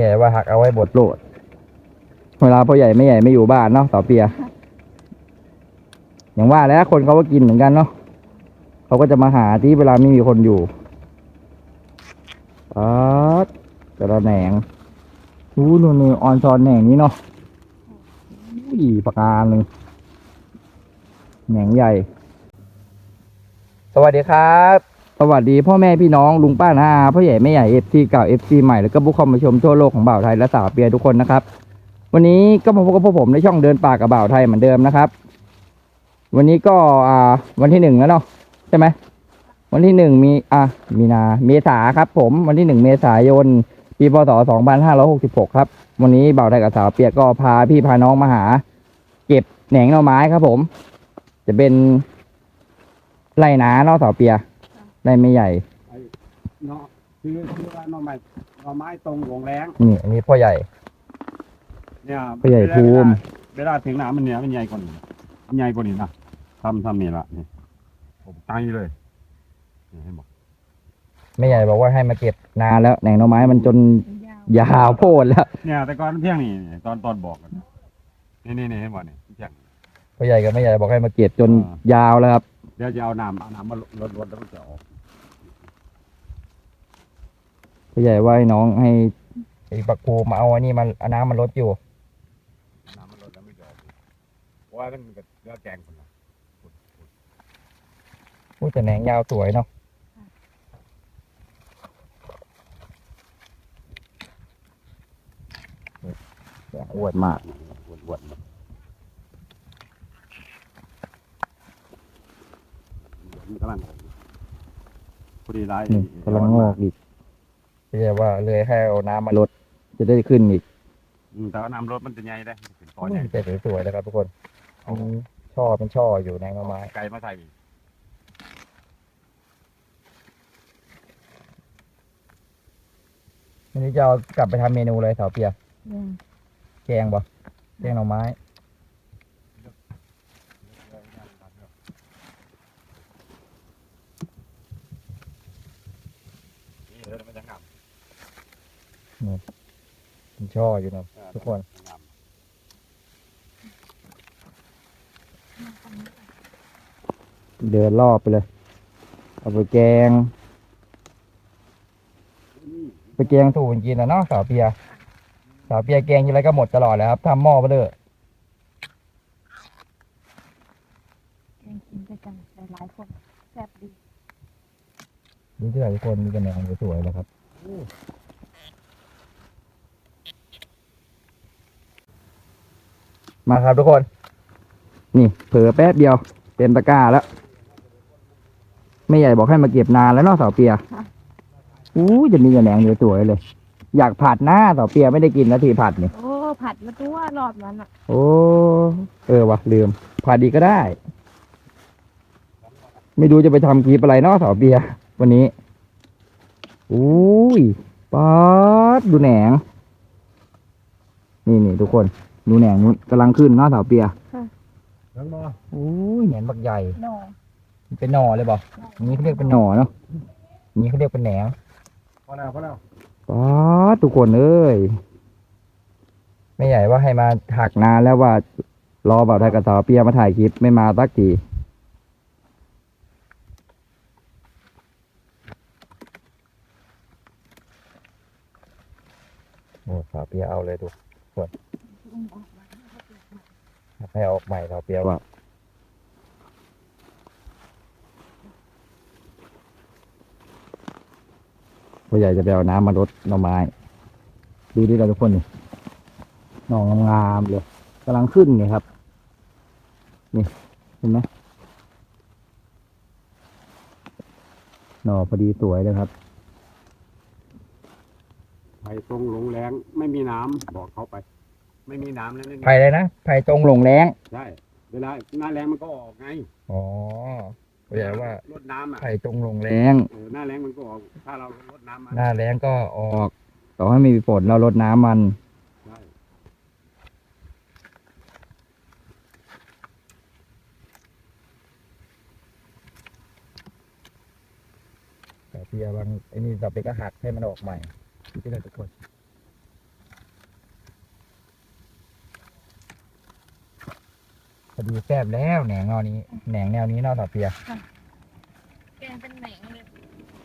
ใหญ่ว่าหักเอาไว้บดโลด เวลาพ่อใหญ่ไม่ใหญ่ไม่อยู่บ้านเนาะต่อเปีย อย่างว่าแล้วคนเขาก็กินเหมือนกันเนาะเขาก็จะมาหาที่เวลาไม่มีคนอยู่อ๋อแต่ละแหนงอู้นู่นี่ออนซอนแหนงนี้เนาะอุ้ยปากกาหนึ่งแหนงใหญ่ สวัสดีครับ สวัสดีพ่อแม่พี่น้องลุงป้าน้าอาพ่อใหญ่แม่ใหญ่เอฟซีเก่าเอฟซีใหม่แล้วก็ผู้เข้ามาชมทั่วโลกของบ่าวไทยและสาวเปียทุกคนนะครับ วันนี้ก็มาพบกับพวกผมในช่องเดินป่ากับบ่าวไทยเหมือนเดิมนะครับ วันนี้ก็อ่าวันที่หนึ่งแล้วเนาะใช่ไหมวันที่หนึ่งมีอะมีนาเมษาครับ ผมวันที่หนึ่งเมษายนปีพศสองพันห้าร้อยหกสิบหกครับ วันนี้บ่าวไทยกับสาวเปียก็พาพี่พาน้องมาหา เก็บแหนงหน่อไม้ครับ ผม จะเป็นไรนาเนาะสาวเปีย ไรไม่ใหญ่เนาะคือคือว่าหน่อไม้หน่อไม้ตรงหลวงแรงนี่อันนี้พ่อใหญ่ เนี่ยผู้ใหญ่ภูมิ เวลาถึงน้ำมันเนี่ยมันใหญ่กว่านี้มันใหญ่กว่านี้นะทำทำนี่ละนี่ผมตั้งนี่เลยนี่ให้บอกไม่ใหญ่บอกว่าให้มาเก็บนานแล้วแหนงหน่อไม้มันจนยาวโพดแล้วเนี่ยแต่ก่อนมันเที่ยงนี่นี่ตอนตอนบอกกันนะนี่นี่นี่ให้บอกนี่เที่ยง พ่อใหญ่กับแม่ใหญ่บอกให้มาเก็บจนอ่ายาวแล้วครับ เดี๋ยวจะเอาน้ำเอาน้ำมาลดลดแล้วมันจะออก พ่อใหญ่ว่าให้น้องให้ไอ้ปักภูมาเอาอันนี้มันเอาน้ำมันลดอยู่ น้ำมันลดแล้วไม่จะออกเพราะว่ามันก็เลือแกงคนละพูดแต่แหนงยาวสวยเนาะอวดมากอ้วนๆหมดมันกำลังพอดีไรนี่กำลังงอกอีก พ่อใหญ่ว่าเลยให้เอาน้ำมาลดจะได้ขึ้นอีกอืมแต่ว่าน้ำรถมันจะใหญ่ได้เป็นตอนใหญ่แต่สวยๆนะครับ ทุกคนอืมช่อเป็นช่ออยู่แหนงหน่อไม้ไก่มาใส่อีกวันนี้จะเอากลับไปทำเมนูเลยสาวเปียแกงบ่แกงหน่อไม้ นี่เดี๋ยวมันจะงามเป็นช่ออยู่นะทุกคนงามเดินรอบไปเลย เอาไปแกง ไปแกงถูกกินนะเนาะสาวเปีย สาวเปียแกงทีไรก็หมดตลอดเลยครับทำหม้อไปเลยแกงกินด้วยกันหลายๆคนแซ่บดีนี่ที่ไหนทุกคนมีกันแหนงสวยๆเลยครับ มาครับทุกคน นี่เผลอแป๊บเดียว เต็มตะกร้าแล้วไม่ใหญ่บอกให้มาเก็บนานแล้วเนาะสาวเปียอู้จะมีกันแหนงสวยๆเลย อยากผัดหน้าสาวเปียไม่ได้กินนาทีผัดนี่โอ้ผัดมาตัวรอบนั้นอะ โอ้เออวะลืมผ่าดีก็ได้ ไม่ดูจะไปทำคลิปอะไรเนาะสาวเบียร์วันนี้อุ้ยป๊าดดูแหนง นี่นี่ทุกคน ดูแหนงนู้นกำลังขึ้นเนาะสาวเบียร์แล้วก็อุ้ยแหนงบักใหญ่ หน่อมันเป็นหน่อเลยบ่อันนี้เขาเรียกเป็นหน่อเนาะอันนี้เขาเรียกเป็นแหนงพอแล้วพอแล้วป๊าดทุกคนเอ้ยไม่ใหญ่ว่าให้มาหักนานแล้วว่ารอบ่าวไทยกับสาวเปียมาถ่ายคลิปไม่มาสักทีโอ้สาวเปียเอาเลยดูส่วน ให้เอาออกใหม่สาวเปียว่าพ่อใหญ่จะไปเอาน้ำมาลดหน่อไม้ ดูดิเราทุกคนนี่หน่องามๆเลยกำลังขึ้นนี่ครับ นี่เห็นไหมหน่อพอดีสวยเลยครับไผ่ตรงหลงแรงไม่มีน้ำบอกเขาไป ไม่มีน้ำแล้วนี่ไผ่เลยนะไผ่ตรงหลงแรงใช่เวลาหน้าแรงมันก็ออกไงอ๋อพ่อใหญ่ว่าลดน้ำอะไผ่ตรงหลงแรงเออหน้าแรงมันก็ออกถ้าเราลดน้ำมันหน้าแรงก็ออก ต่อให้ไม่มีฝนเราลดน้ำมันใช่แต่เพียบางไอ้นี่เราไปก็หักให้มันออกใหม่ดูที่เราทุกค ดีแซ่บแล้วแหนงแนวนี้แหนงแนวนี้เนาะสาวเปียแกงเป็นแหนงเลย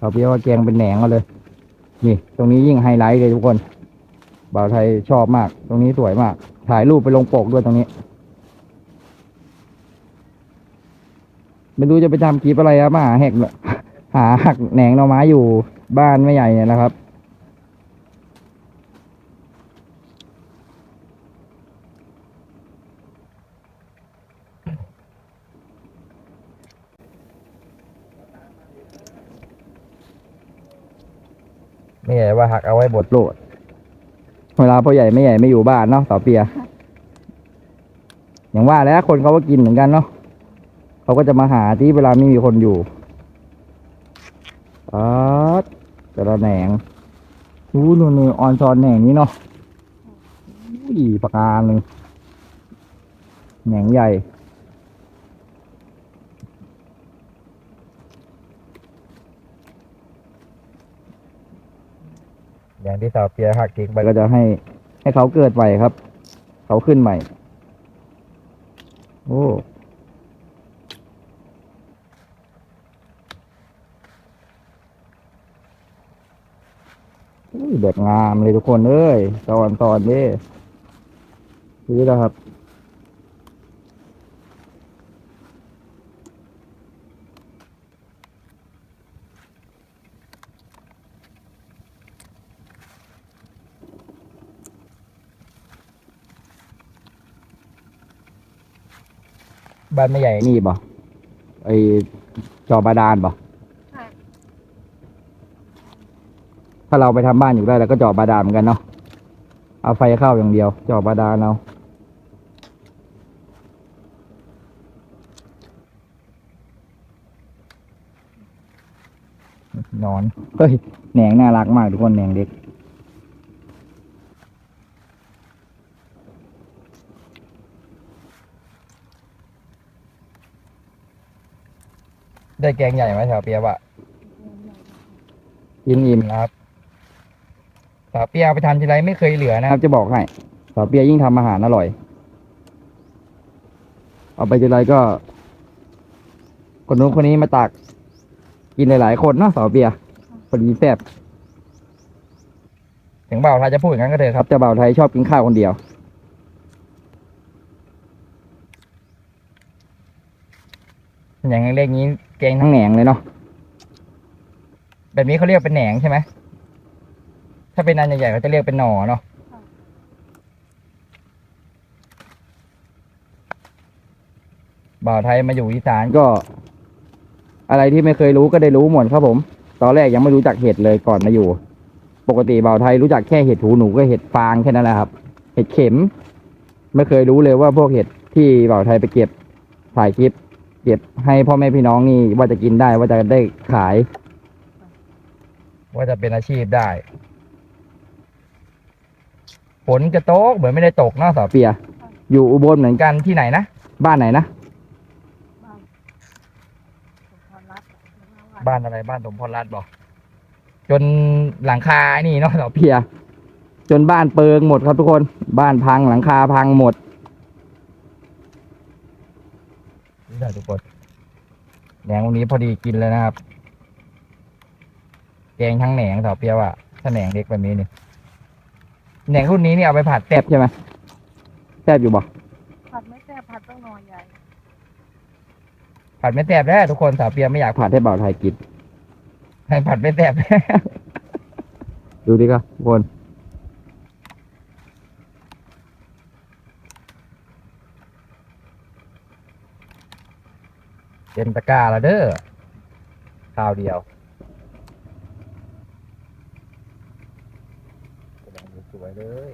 สาวเปียว่าแกงเป็นแหนงมาเลย นี่ ตรงนี้ยิ่งไฮไลท์เลยทุกคนบ่าวไทยชอบมาก ตรงนี้สวยมาก ถ่ายรูปไปลงปกด้วยตรงนี้ ไม่รู้จะไปทำคลิปอะไรครับมาหาแหกหาหักแหนงหน่อไม้อยู่บ้านไม่ใหญ่เนี่ยนะครับ ไม่ใหญ่ว่าหักเอาไว้บดโลด เวลาพ่อใหญ่ไม่ใหญ่ไม่อยู่บ้านเนาะสาวเปีย อย่างว่าแล้วคนเขาก็กินเหมือนกันเนาะเขาก็จะมาหาที่เวลาไม่มีคนอยู่ปัดแต่ละแหนงอู้นู่นนี่ออนซอนแหนงนี้เนาะอุ้ยปากกาหนึ่งแหนงใหญ่ อย่างที่สาวเปียหักกิ่งไปก็จะให้ให้เขาเกิดใหม่ครับ เขาขึ้นใหม่ โอ้แบบงามเลยทุกคนเอ้ยตอนตอนนี้ซื้อแล้วครับ บ้านไม่ใหญ่นี่บ่ไอจอบาดาลบ่ใช่ ถ้าเราไปทำบ้านอยู่ได้แล้วก็เจาะบาดาลเหมือนกันเนาะเอาไฟเข้าอย่างเดียวเจาะบาดาลเอานอน เฮ้ยแหนงน่ารักมากทุกคนแหนงเด็ก ได้แกงใหญ่ไหมแถวเปียบะกินอิ่มนะครับสาวเปียเอาไปทำทีไรไม่เคยเหลือนะครับ จะบอกให้สาวเปียยิ่งทำอาหารอร่อย เอาไปทีไรก็ คนนู้นคนนี้มาตัก กินหลายๆคนเนาะสาวเปียพอดีแซ่บถึงบ่าวไทยจะพูดอย่างนั้นก็เถอะครับแต่บ่าวไทยชอบกินข้าวคนเดียว อย่างเล็กๆนี้แกงทั้งแหนงเลยเนาะแบบนี้เขาเรียกเป็นแหนงใช่ไหมถ้าเป็นอันใหญ่ๆเขาจะเรียกเป็นหน่อเนาะบ่าวไทยมาอยู่อีสานก็ อะไรที่ไม่เคยรู้ก็ได้รู้หมดครับผม ตอนแรกยังไม่รู้จักเห็ดเลยก่อนมาอยู่ ปกติบ่าวไทยรู้จักแค่เห็ดหูหนูก็เห็ดฟางแค่นั้นแหละครับ เห็ดเข็ม ไม่เคยรู้เลยว่าพวกเห็ดที่บ่าวไทยไปเก็บถ่ายคลิป เก็บให้พ่อแม่พี่น้องนี่ว่าจะกินได้ว่าจะได้ขาย ว่าจะเป็นอาชีพได้ฝนจะตกเหมือนไม่ได้ตกเนอกสาวเปีย อยู่อุบลเหมือนกันที่ไหนนะ บ้านไหนนะ บ้านสมพรรัตน์บ้านอะไรบ้านสมพรรัตน์บอกจนหลังคาไอ้นี่เนาะสาวเปีย จนบ้านเปิงหมดครับทุกคน บ้านพังหลังคาพังหมด นี่แหละทุกคนแหนงวันนี้พอดีกินเลยนะครับ แกงทั้งแหนงสาวเปียว่ะถ้าแหนงเล็กแบบนี้นี่แหนงรุ่นนี้นี่เอาไปผัดแซ่บใช่ไหมแซ่บอยู่บ่ผัดไม่แซ่บผัดต้องหนอใหญ่ผัดไม่แซ่บแล้วทุกคนสาวเปียไม่อยากผัดให้บ่าวไทยกินให้ผัดไม่แซ่บ ดูดิครับทุกคน เต็มตะกร้าแล้วเด้อข้าวเดียวกำลังสวยเลย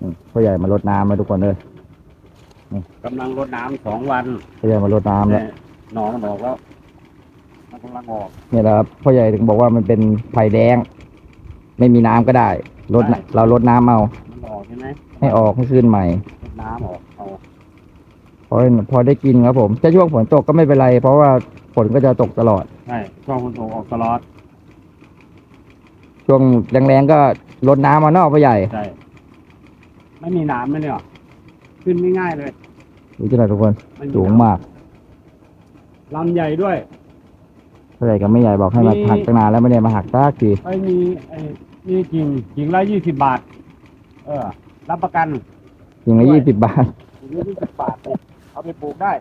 อืมพ่อใหญ่มาลดน้ำมาทุกคนเลยกำลังรดน้ำสองวันพ่อใหญ่มาลดน้ำแล้วเนี่ยหนองมันออกแล้วมันกำลังออก เนี่ยแหละครับพ่อใหญ่ถึงบอกว่ามันเป็นไผ่แดง ไม่มีน้ำก็ได้ลดน่ะเราลดน้ำเอามันออก ใช่ไหมให้ออกให้ขึ้นใหม่รดน้ำออกเอาพอพอได้กินครับผมถ้าช่วงฝนตกก็ไม่เป็นไร เพราะว่าฝนก็จะตกตลอด ใช่ช่วงฝนตกออกตลอดช่วงแรงๆก็รดน้ำมาเนอกพ่อใหญ่ ใช่ไม่มีหน้ำเลยเนี่ยขึ้นง่ายๆเลยดูจะได้ทุกคนไมีสูงมากลำใหญ่ด้วยพ่อใหญ่กับแม่ใหญ่บอกให้มามีหักตั้งนานแล้วไม่ได้มาหักสักทีไม่มีไอ้นี่กิ่งกิ่งละยี่สิบบาท เออ รับประกันยิงละด้วยยี่สิบบาทกิ่งละยี่สิบบาทเนี่ยเอาไปปลูกได้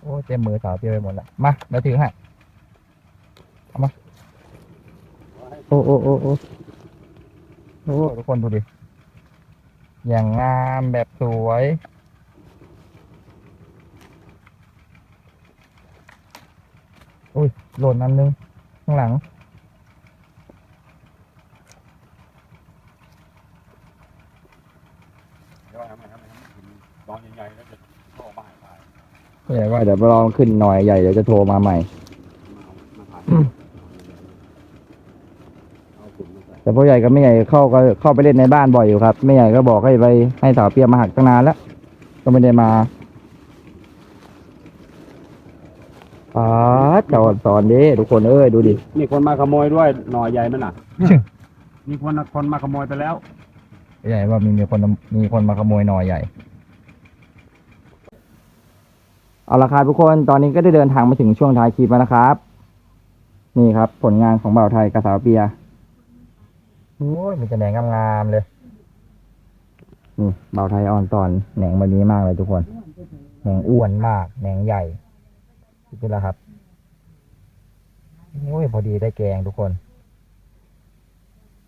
โอ้เต็มมือสาวเปียไปหมดแล้วมาเดี๋ยวถือให้เอามาโอ้โอ้โอ้โอ้โอ้ทุกคนดูดิอย่างงามแบบสวยอุ้ยหล่นอันนึงข้างหลัง เดี๋ยวให้มันให้มันให้มันถึงตอนใหญ่ๆแล้วจะโตบ้านไป ไม่ใช่ว่าเดี๋ยวไปลองขึ้นหน่อยใหญ่เดี๋ยวจะโทรมาใหม่มาถ่ายเอาถุงมาใส่แต่พ่อใหญ่กับแม่ใหญ่เข้าก็เข้าไปเล่นในบ้านบ่อยอยู่ครับแม่ใหญ่ก็บอกให้ไปให้สาวเปียมาหักตั้งนานแล้ว ก็ไม่ได้มาอ๋อจอดสอนดิทุกคนเอ้ยดูดิมีคนมาขโมยด้วยหน่อใหญ่มันอะ มีคนคนมาขโมยไปแล้วพ่อใหญ่ว่ามีมีคนมีคนมาขโมยหน่อใหญ่ เอาละครับทุกคนตอนนี้ก็ได้เดินทางมาถึงช่วงท้ายคลิปแล้วนะครับ นี่ครับ ผลงานของบ่าวไทยกับสาวเปียโอ้ยมีแต่แหนงงามๆเลยนี่เบาไทยอ่อนตอนแหนงวันนี้มากเลยทุกคนแหนงอ้วนมากแหนงใหญ่คิดแล้วครับโอ้ยพอดีได้แกงทุกคน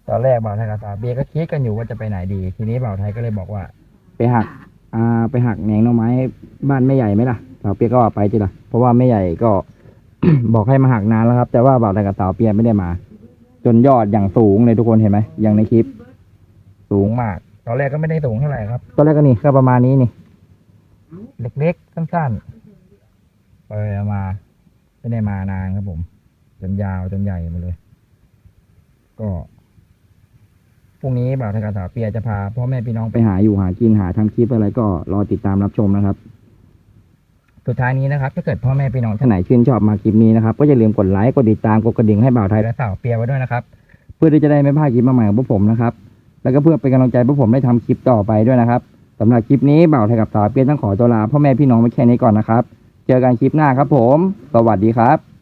ตอนแรกบ่าวไทยกับสาวเบียก็คิดกันอยู่ว่าจะไปไหนดี ทีนี้บ่าวไทยก็เลยบอกว่า ไปหัก อ่า ไปหักแหนงหน่อไม้บ้านแม่ใหญ่ไหมล่ะ สาวเปียก็ว่าไปจีละเพราะว่าแม่ใหญ่ก็ บอกให้มาหักนานแล้วครับ แต่ว่าบ่าวไทยกับสาวเปียไม่ได้มา จนยอดอย่างสูงเลยทุกคนเห็นไหมอย่างในคลิป สูงมาก ตอนแรกก็ไม่ได้สูงเท่าไหร่ครับ ตอนแรกก็นี่ก็ประมาณนี้นี่ เล็กๆสั้นๆไปมา ไม่ได้มานานครับผม จนยาวจนใหญ่มาเลย ก็พรุ่งนี้บ่าวทากาสาวเปียจะพาพ่อแม่พี่น้องไปหาอยู่หากินหาทำคลิปอะไรก็รอติดตามรับชมนะครับ สุดท้ายนี้นะครับถ้าเกิดพ่อแม่พี่น้องท่านไหนชื่นชอบมาคลิปนี้นะครับก็อย่าลืมกดไลค์กดติดตามกดกระดิ่งให้บ่าวไทยและสาวเปียไว้ด้วยนะครับ เพื่อที่จะได้ไม่พลาดคลิปใหม่ของพวกผมนะครับแล้วก็เพื่อเป็นกำลังใจพวกผมได้ทำคลิปต่อไปด้วยนะครับสำหรับคลิปนี้บ่าวไทยกับสาวเปียต้องขอตัวลาพ่อแม่พี่น้องไว้แค่นี้ก่อนนะครับ เจอกันคลิปหน้าครับผม สวัสดีครับ